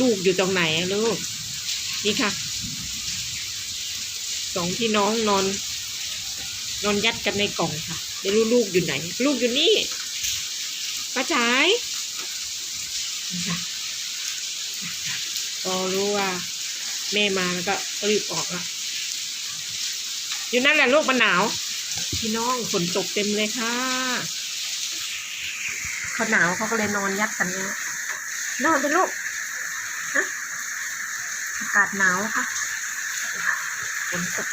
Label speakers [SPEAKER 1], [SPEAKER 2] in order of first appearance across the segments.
[SPEAKER 1] ลูกอยู่ตรงไหนลูก นี่ค่ะ สองพี่น้องนอน นอนยัดกันในกล่องค่ะไม่รู้ลูกอยู่ไหน ลูกอยู่นี่ป้าจ๋ายนี่ค่ะพอรู้ว่าแม่มาแล้วก็รีบออกละอยู่นั่นแหละลูกมันหนาว พี่น้องฝนตกเต็มเลยค่ะ เขาหนาวเขาก็เลยนอนยัดกันเนี่ยนอนไปลูกฮะอากาศหนาวค่ะฝนตก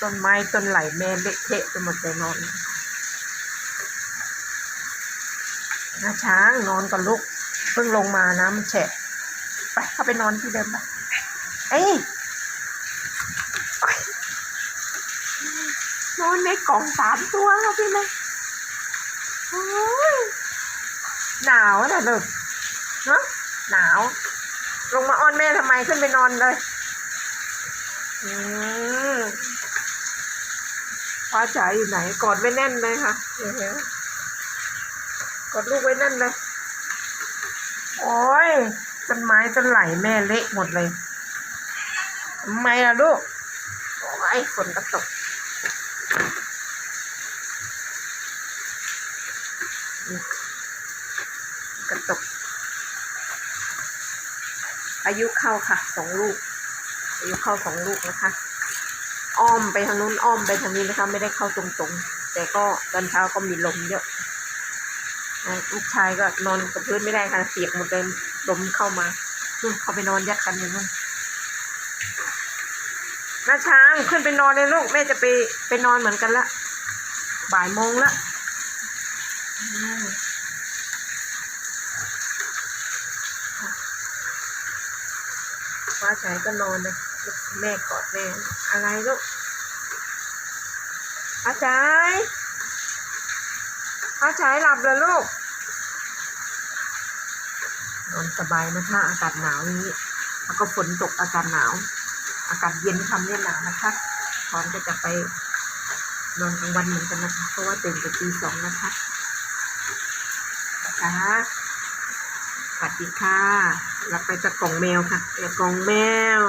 [SPEAKER 1] ต้นไม้ต้นไหลแม่เละเทะไปหมดเลยนอน น้าช้างนอนกับลูกเพิ่งลงมานะมันแฉะไปเข้าไปนอนที่เดิมไปเอ้ยโอ๊ยนอนในกล่องสามตัวครับพี่นะโอ้ยหนาวนะลูกเนาะหนาว ลงมาอ้อนแม่ทำไมขึ้นไปนอนเลยอืมฟ้าจ๋าอยู่ไหนกอดไว้แน่นเลยค่ะเดี๋ยว กดลูกไว้แน่นเลย โอ้ยต้นไม้ต้นไหลแม่เละหมดเลยทำไมล่ะลูก โอ้ยฝนก็ตก กระตก อายุเข้าค่ะสองลูก อายุเข้าสองลูกนะคะ อ้อมไปทางนู้นอ้อมไปทางนี้นะคะ ไม่ได้เข้าตรงๆ แต่ก็ตอนเช้าก็มีลมเยอะ ลูกชายก็นอนกับพื้นไม่ได้ค่ะเสียกหมดเลยลมเข้ามานู่นเขาไปนอนยัดกันอยู่นู่นน้าช้างขึ้นไปนอนเลยลูกแม่จะไปไปนอนเหมือนกันละบ่ายโมงละฟ้าใสก็นอนนะแม่กอดแม่อะไรลูกอาจาย์อาจายหลับแล้วลูก นอนสบายนะคะ อากาศหนาวนี้ แล้วก็ฝนตกอากาศหนาว อากาศเย็นทำเล่นหนาวนะคะพร้อมก็จะไปนอนกลางวันเหมือนกันนะคะ เพราะว่าตื่นแต่ตีสองนะคะนะคะสวัสดีค่ะ รับไปจากกล่องแมวค่ะจากกล่องแมว